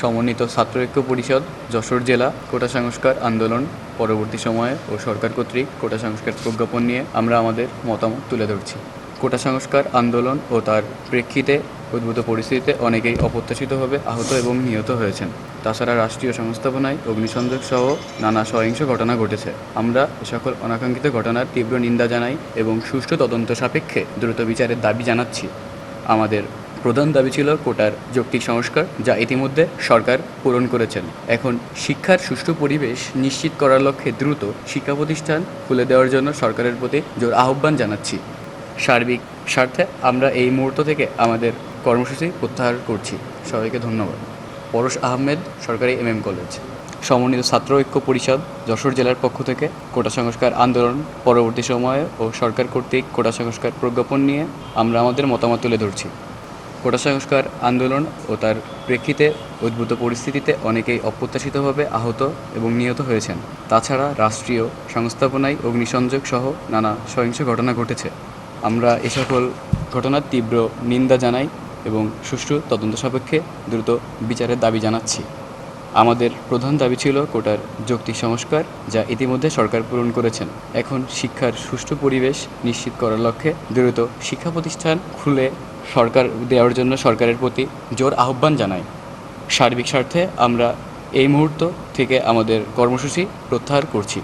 সমন্বিত ছাত্র ঐক্য পরিষদ, যশোর জেলা, কোটা সংস্কার আন্দোলন, পরবর্তী সময়ে ও সরকার কর্তৃক কোটা সংস্কার প্রজ্ঞাপন নিয়ে আমরা আমাদের মতামত তুলে ধরছি। কোটা সংস্কার আন্দোলন ও তার প্রেক্ষিতে উদ্ভূত পরিস্থিতিতে অনেকেই অপ্রত্যাশিতভাবে আহত এবং নিহত হয়েছেন। তাছাড়া রাষ্ট্রীয় সংস্থাপনায় অগ্নিসংযোগ সহ নানা সহিংস ঘটনা ঘটেছে। আমরা এ সকল অনাকাঙ্ক্ষিত ঘটনার তীব্র নিন্দা জানাই এবং সুষ্ঠু তদন্ত সাপেক্ষে দ্রুত বিচারের দাবি জানাচ্ছি। আমাদের প্রধান দাবি ছিল কোটার যৌক্তিক সংস্কার, যা ইতিমধ্যে সরকার পূরণ করেছেন। এখন শিক্ষার সুষ্ঠু পরিবেশ নিশ্চিত করার লক্ষ্যে দ্রুত শিক্ষা প্রতিষ্ঠান খুলে দেওয়ার জন্য সরকারের প্রতি জোর আহ্বান জানাচ্ছি। সার্বিক স্বার্থে আমরা এই মুহূর্ত থেকে আমাদের কর্মসূচি প্রত্যাহার করছি। সবাইকে ধন্যবাদ। পরশ আহমেদ, সরকারি এম এম কলেজ। সমন্বিত ছাত্র ঐক্য পরিষদ, যশোর জেলার পক্ষ থেকে কোটা সংস্কার আন্দোলন পরবর্তী সময়ে ও সরকার কর্তৃক কোটা সংস্কার প্রজ্ঞাপন নিয়ে আমরা আমাদের মতামত তুলে ধরছি। কোটা সংস্কার আন্দোলন ও তার প্রেক্ষিতে উদ্ভূত পরিস্থিতিতে অনেকেই অপ্রত্যাশিতভাবে আহত এবং নিহত হয়েছেন। তাছাড়া রাষ্ট্রীয় সংস্থাপনায় অগ্নিসংযোগ সহ নানা সহিংস ঘটনা ঘটেছে। আমরা এ সকল ঘটনার তীব্র নিন্দা জানাই এবং সুষ্ঠু তদন্ত সাপেক্ষে দ্রুত বিচারের দাবি জানাচ্ছি। আমাদের প্রধান দাবি ছিল কোটার যৌক্তিক সংস্কার যা ইতিমধ্যে সরকার পূরণ করেছেন। এখন শিক্ষার সুষ্ঠু পরিবেশ নিশ্চিত করার লক্ষ্যে দ্রুত শিক্ষা প্রতিষ্ঠান খুলে সরকার দেওয়ার জন্য সরকারের প্রতি জোর আহ্বান জানাই। সার্বিক স্বার্থে আমরা এই মুহূর্ত থেকে আমাদের কর্মসূচি প্রত্যাহার করছি।